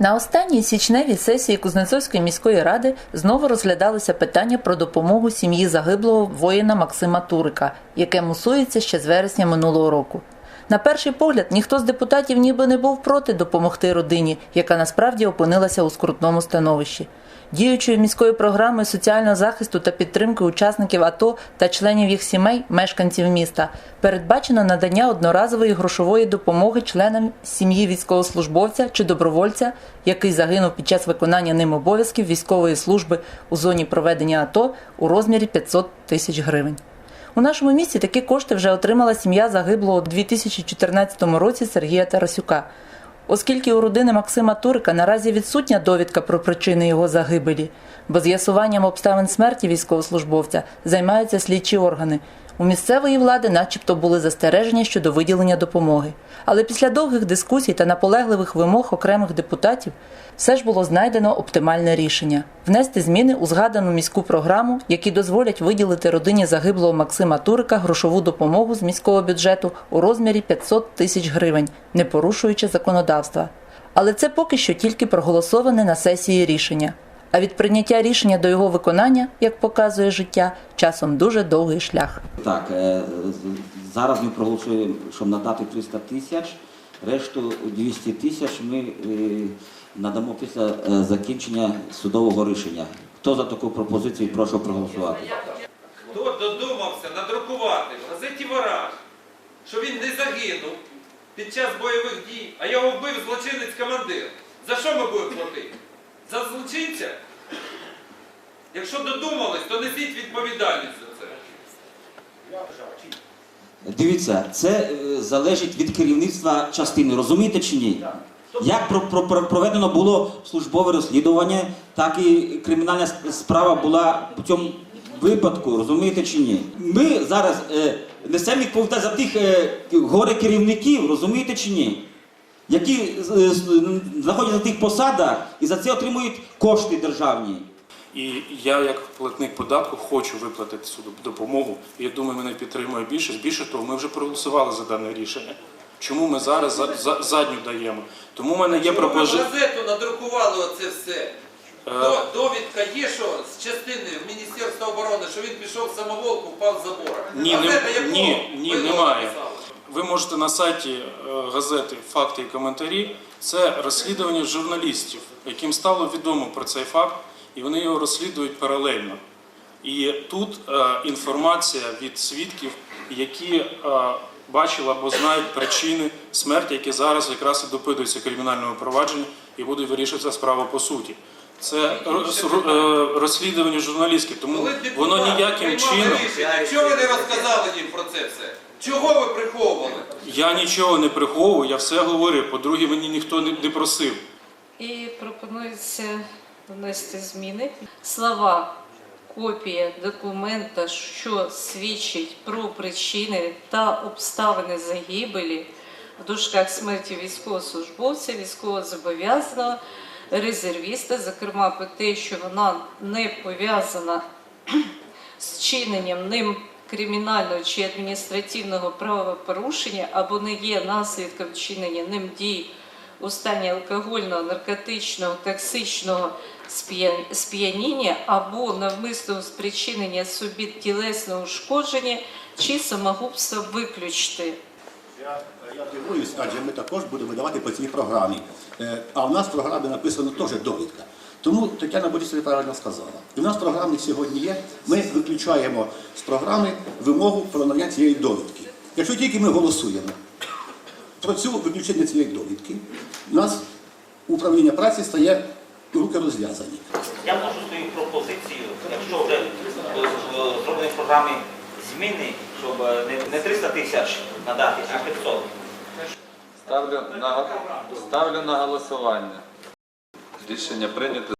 На останній січневій сесії Кузнецовської міської ради знову розглядалося питання про допомогу сім'ї загиблого воїна Максима Турика, яке мусується ще з вересня минулого року. На перший погляд, ніхто з депутатів ніби не був проти допомогти родині, яка насправді опинилася у скрутному становищі. Діючою міською програмою соціального захисту та підтримки учасників АТО та членів їх сімей, мешканців міста, передбачено надання одноразової грошової допомоги членам сім'ї військовослужбовця чи добровольця, який загинув під час виконання ним обов'язків військової служби у зоні проведення АТО у розмірі 500 тисяч гривень. У нашому місті такі кошти вже отримала сім'я загиблого у 2014 році Сергія Тарасюка. Оскільки у родини Максима Турика наразі відсутня довідка про причини його загибелі, бо з'ясуванням обставин смерті військовослужбовця займаються слідчі органи. У місцевої влади, начебто, були застереження щодо виділення допомоги. Але після довгих дискусій та наполегливих вимог окремих депутатів все ж було знайдено оптимальне рішення внести зміни у згадану міську програму, які дозволять виділити родині загиблого Максима Турика грошову допомогу з міського бюджету у розмірі 500 тисяч гривень, не порушуючи законодавства. Але це поки що тільки проголосоване на сесії рішення. А від прийняття рішення до його виконання, як показує життя, часом дуже довгий шлях. Так, е, зараз ми проголосуємо, щоб надати 300 тисяч, решту 200 тисяч ми е, надамо після е, закінчення судового рішення. Хто за таку пропозицію, прошу проголосувати. Хто додумався надрукувати в газеті Вараж, що він не загинув під час бойових дій, а його вбив злочинець командир. За що ми будемо платити? За злочинця? Якщо додумались, то несіть відповідальність за це. Дивіться, це е, залежить від керівництва частини, розумієте чи ні? Як про, про, про- проведено було службове розслідування, так і кримінальна сп- справа була в цьому випадку, розумієте чи ні? Ми зараз е, несемо відповідальність за тих е, горе керівників, розумієте чи ні? Які е, знаходяться на тих посадах і за це отримують кошти державні. І я, як платник податку, хочу виплатити цю допомогу. І я думаю, мене підтримує більшість. Більше того, ми вже проголосували за дане рішення. Чому ми зараз за, за- задню даємо? Тому в мене є пропозиція. газету надрукували оце все? Е. Довідка є, що з частини Міністерства оборони, що він пішов в самоволку, впав з забора. Ні, Газета не, ні, ні, немає. написали? Ви можете на сайті е, газети Факти і коментарі. Це розслідування журналістів, яким стало відомо про цей факт, і вони його розслідують паралельно. І тут е, інформація від свідків, які е, бачили або знають причини смерті, які зараз якраз і допитуються кримінальному провадженню і будуть вирішуватися справа по суті. Це розслідування журналістське, тому воно ніяким чином. Чого ви не розказали їм про це все? Чого ви приховували? Я нічого не приховую, я все говорив. По-друге, мені ніхто не, не просив. І пропонується внести зміни. Слова копія документа, що свідчить про причини та обставини загибелі в дужках смерті військовослужбовця, військовозобов'язаного, резервіста, зокрема про те, що вона не пов'язана з чиненням ним кримінального чи адміністративного правопорушення або не є наслідком вчинення ним дій у стані алкогольного, наркотичного, токсичного сп'яніння або навмисного спричинення собі тілесного ушкодження чи самогубства виключити. Я, я дивуюсь, адже ми також будемо давати по цій програмі. Е, А в нас в програмі написано теж довідка. Тому Тетяна Борисовна правильно сказала. І в нас в програмі сьогодні є, ми виключаємо з програми вимогу про надання цієї довідки. Якщо тільки ми голосуємо про цю виключення цієї довідки, у нас управління праці стає руки розв'язані. Я можу свою пропозицію, якщо вже е, зроблені в програмі зміни, щоб е, не 300 тисяч надати, а 500. Ставлю на, ставлю на голосування. Рішення прийнято.